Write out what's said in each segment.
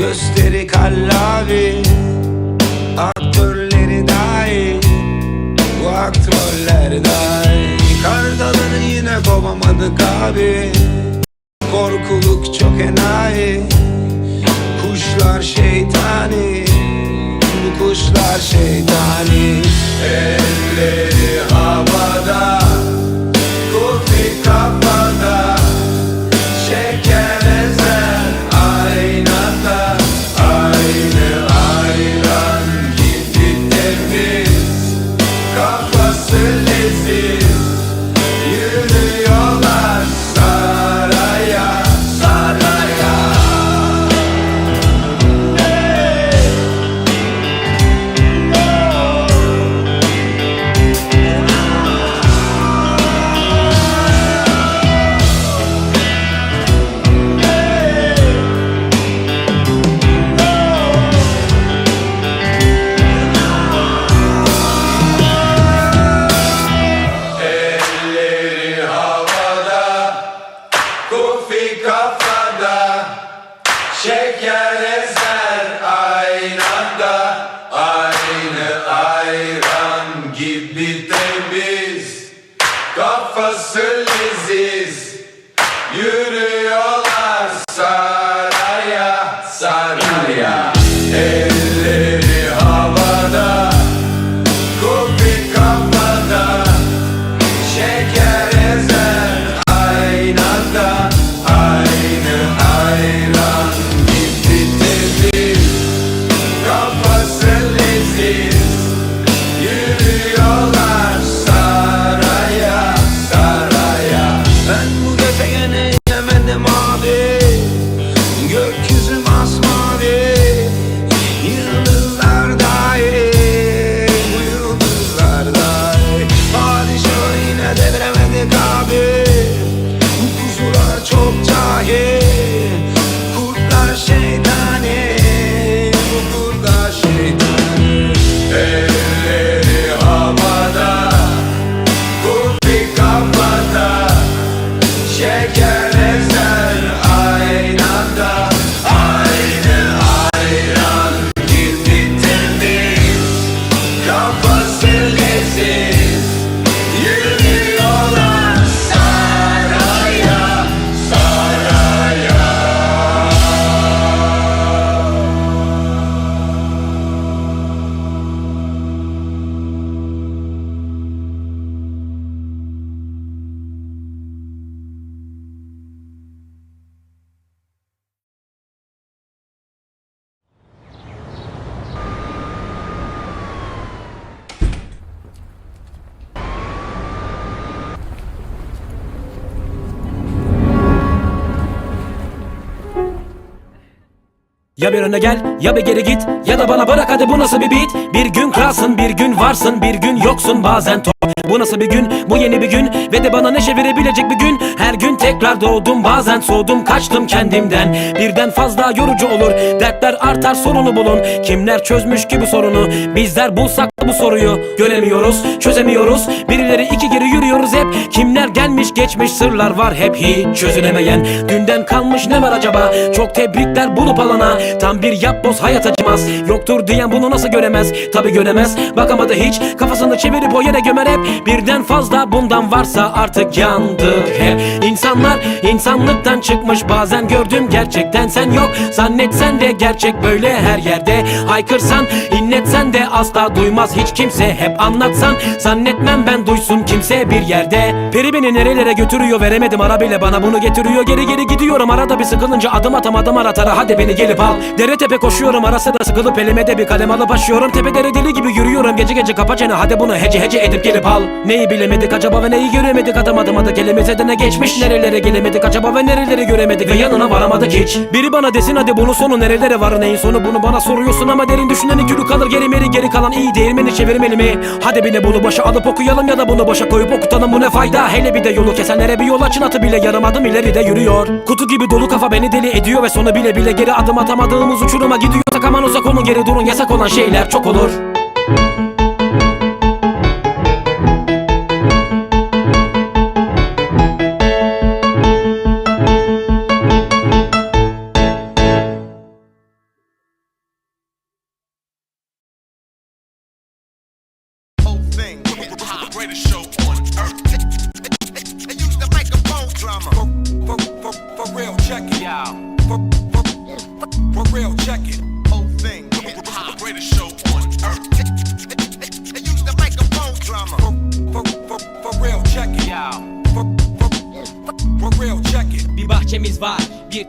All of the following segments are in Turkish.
Gösteri kallavi Aktörleri dahi Bu aktroller dahi. Kartalını yine kovamadık abi Korkuluk çok enayi. Kuşlar şeytani Bu kuşlar şeytani. Elleri havada Como fica deviremedik abi Ya bir öne gel ya bir geri git. Ya da bana bırak hadi bu nasıl bir beat? Bir gün kralsın bir gün varsın bir gün yoksun bazen Bu nasıl bir gün? Bu yeni bir gün. Ve de bana neşe verebilecek bir gün. Her gün tekrar doğdum bazen soğudum kaçtım kendimden. Birden fazla yorucu olur Dertler artar sorunu bulun. Kimler çözmüş ki bu sorunu? Bizler bulsak bu soruyu. Göremiyoruz çözemiyoruz. Birileri iki geri yürüyoruz hep. Kimler gelmiş geçmiş sırlar var hep hiç çözülemeyen. Dünden kalmış ne var acaba? Çok tebrikler bulup alana. Tam bir yapboz hayat acımaz. Yoktur diyen bunu nasıl göremez? Tabi göremez. Bakamadı hiç. Kafasını çevirip o yere gömer hep Birden fazla bundan varsa artık yandık hep İnsanlar insanlıktan çıkmış Bazen gördüm gerçekten sen yok. Zannetsen de gerçek böyle her yerde. Haykırsan inletsen de asla duymaz hiç kimse Hep anlatsan. Zannetmem ben duysun kimse bir yerde. Peri beni nerelere götürüyor veremedim ara bile bana bunu getiriyor. Geri geri gidiyorum arada bir sıkılınca adım atamadım aratara. Hadi beni gelip al. Dere tepe koşuyorum ara sıra sıkılıp elime de bir kalem alıp açıyorum Tepe dere deli gibi yürüyorum gece gece kapa çene. Hadi bunu hece hece edip gelip al Neyi bilemedik acaba ve neyi göremedik? Adım adım adı kelimize de ne geçmiş. Nerelere gelemedik acaba ve nereleri göremedik? Ve yanına varamadık hiç. Biri bana desin hadi bunun sonu nerelere var? Neyin sonu? Bunu bana soruyorsun ama derin düşünen gülü kalır geri meri. Geri kalan iyi değirmeni çevirmeli mi? Hadi bile bunu başa alıp okuyalım ya da bunu başa koyup okutalım. Bu ne fayda? Hele bir de yolu kesenlere bir yol açın. Atı bile yarım adım ileride yürüyor. Kutu gibi dolu kafa beni deli ediyor ve sonu bile bile geri adım atamadığımız uçuruma gidiyor. Takaman uzak olun geri durun. Yasak olan şeyler çok olur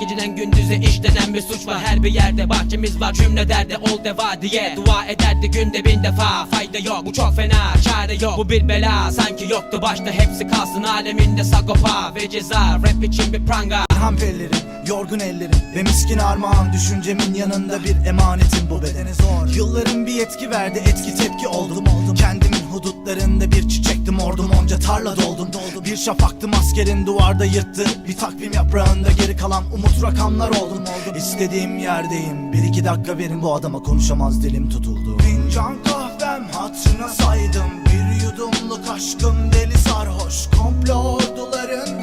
geceden gündüze işlenen bir suç var. Her bir yerde bahçemiz var cümle derdi ol deva diye. Dua ederdi günde bin defa Fayda yok. Bu çok fena çare yok. Bu bir bela sanki yoktu başta. Hepsi kalsın Aleminde sagopa ve ceza. Rap için bir pranga. Ham ellerim, yorgun ellerim Ve miskin armağan. Düşüncemin yanında bir emanetim bu bedene zor. Yılların bir etki verdi etki tepki oldum. Oldum Kendimin hudutlarında bir çiçektim ordum onca tarla doldum. Doldum Bir şafaktım askerin duvarda yırttı. Bir takvim yaprağında geri kalan umut rakamlar oldum. Oldum İstediğim yerdeyim. Bir iki dakika verin bu adama konuşamaz dilim tutuldu. Fincan kahvem hatırına saydım. Bir yudumluk aşkım deli sarhoş. Komplo orduların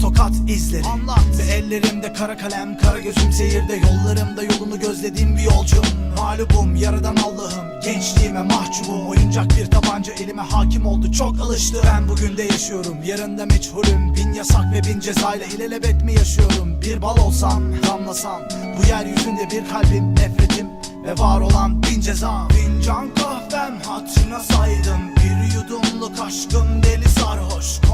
tokat izleri. Anlat. Ve ellerimde kara kalem Kara gözüm seyirde. Yollarımda yolunu gözlediğim bir yolcum. Mağlubum yaradan Allah'ım. Gençliğime mahcubum. Oyuncak bir tabanca elime hakim oldu. Çok alıştı Ben bugün de yaşıyorum. Yarında meçhulüm. Bin yasak ve bin cezayla ilelebet mi yaşıyorum? Bir bal olsam damlasam Bu yeryüzünde bir kalbim nefretim ve var olan bin ceza Fincan kahvem hatırına saydım. Bir yudumluk aşkım deli sarhoş